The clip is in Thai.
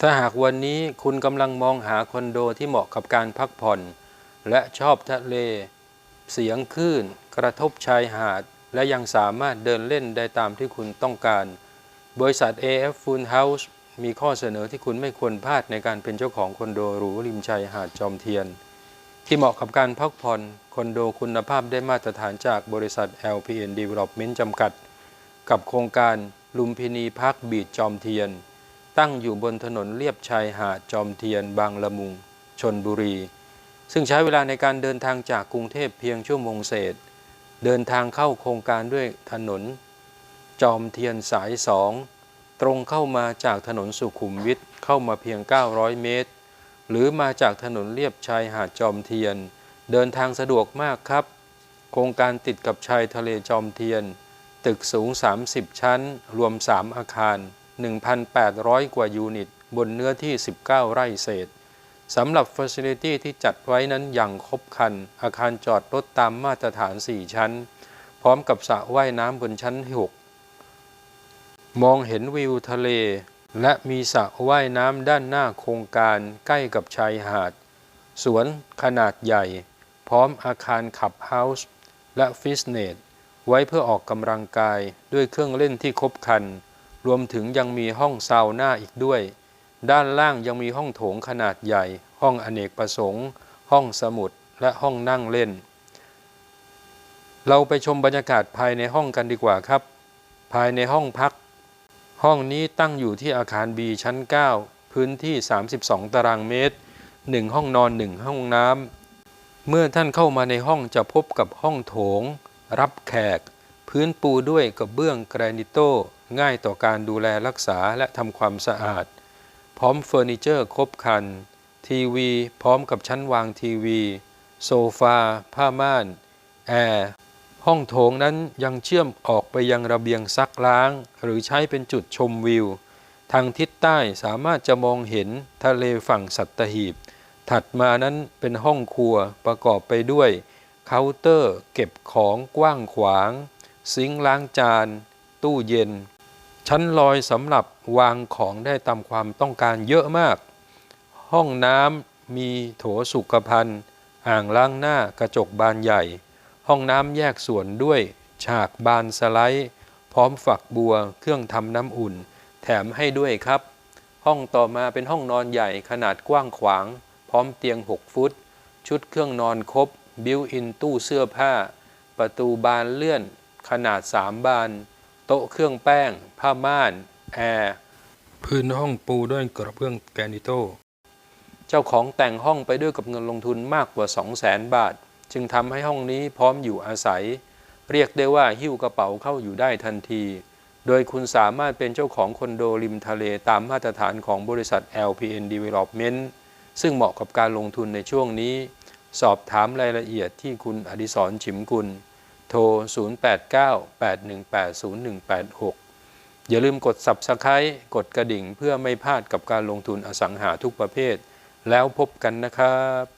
ถ้าหากวันนี้คุณกำลังมองหาคอนโดที่เหมาะกับการพักผ่อน และชอบทะเล เสียงคลื่น กระทบชายหาด และยังสามารถเดินเล่นได้ตามที่คุณต้องการ บริษัท AF Full House มีข้อเสนอที่คุณไม่ควรพลาดในการเป็นเจ้าของคอนโดหรูริมชายหาดจอมเทียน ที่เหมาะกับการพักผ่อนคอนโดคุณภาพได้มาตรฐานจากบริษัท LPN Development จำกัด กับโครงการลุมพินีพักบีดจอมเทียน ตั้งอยู่บนถนนเลียบชายหาดจอมเทียนบางละมุงชนบุรี ซึ่งใช้เวลาในการเดินทางจากกรุงเทพเพียงชั่วโมงเศษ เดินทางเข้าโครงการด้วยถนน จอมเทียนสายสองตรงเข้ามาจากถนนสุขุมวิทเข้ามาเพียง 900 เมตร หรือมาจากถนนเลียบชายหาดจอมเทียน เดินทางสะดวกมากครับ โครงการติดกับชายทะเลจอมเทียน ตึกสูง 30 ชั้น รวม 3 อาคาร 1,800 กว่ายูนิต บนเนื้อที่ 19 ไร่เศษสำหรับ Facility ที่จัดไว้นั้นอย่างครบครัน อาคารจอดรถตามมาตรฐาน 4 ชั้น พร้อมกับสระว่ายน้ำบนชั้น 6 มองเห็นวิวทะเล และมีสระว่ายน้ำด้านหน้าโครงการใกล้กับชายหาด สวนขนาดใหญ่ พร้อมอาคารขับเฮาส์และฟิตเนสไว้เพื่อออกกำลังกายด้วยเครื่องเล่นที่ครบครัน รวมถึงยังมีห้องซาวน่าอีกด้วย ด้านล่างยังมีห้องโถงขนาดใหญ่ ห้องอเนกประสงค์ ห้องสมุดและห้องนั่งเล่น เราไปชมบรรยากาศภายในห้องกันดีกว่าครับ ภายในห้องพัก ห้องนี้ตั้งอยู่ที่อาคาร B ชั้น 9 พื้นที่ 32 ตารางเมตร 1 ห้องนอน 1 ห้องน้ำเมื่อท่านเข้ามาในห้องจะพบกับห้องโถง รับแขก พื้นปูด้วยกระเบื้องแกรนิโต ง่ายต่อการดูแลรักษาและทำความสะอาด พร้อมเฟอร์นิเจอร์ครบครัน ทีวีพร้อมกับชั้นวางทีวี โซฟา ผ้าม่าน แอร์ ห้องโถงนั้นยังเชื่อมออกไปยังระเบียงซักล้าง หรือใช้เป็นจุดชมวิว ทางทิศใต้สามารถจะมองเห็นทะเลฝั่งสัตหีบ ถัดมานั้นเป็นห้องครัวประกอบไปด้วยเคาน์เตอร์เก็บของกว้างขวาง ซิงค์ล้างจาน ตู้เย็น ชั้นลอยสำหรับวางของได้ตามความต้องการเยอะมาก ห้องน้ำมีโถสุขภัณฑ์ อ่างล้างหน้ากระจกบานใหญ่ ห้องน้ำแยกส่วนด้วย ฉากบานสไลด์ พร้อมฝักบัว เครื่องทำน้ำอุ่น แถมให้ด้วยครับ ห้องต่อมาเป็นห้องนอนใหญ่ขนาดกว้างขวาง พร้อมเตียง 6 ฟุต ชุดเครื่องนอนครบ บิวอินตู้เสื้อผ้า ประตูบานเลื่อน ขนาด 3 บาน โต๊ะเครื่องแป้ง ผ้าม่าน แอร์พื้นห้องปูด้วยกระเบื้องแกรนิโต เจ้าของแต่งห้องไปด้วยกับเงินลงทุนมากกว่า 200,000บาท จึงทำให้ห้องนี้พร้อมอยู่อาศัย เรียกได้ว่าหิ้วกระเป๋าเข้าอยู่ได้ทันที โดยคุณสามารถเป็นเจ้าของคอนโดริมทะเลตามมาตรฐานของบริษัท LPN Development ซึ่งเหมาะกับการลงทุนในช่วงนี้ สอบถามรายละเอียดที่คุณอดิศรฉิมกุล โทร 0898180186 อย่าลืมกด Subscribe กดกระดิ่งเพื่อไม่พลาดกับการลงทุนอสังหาทุกประเภท แล้วพบกันนะครับ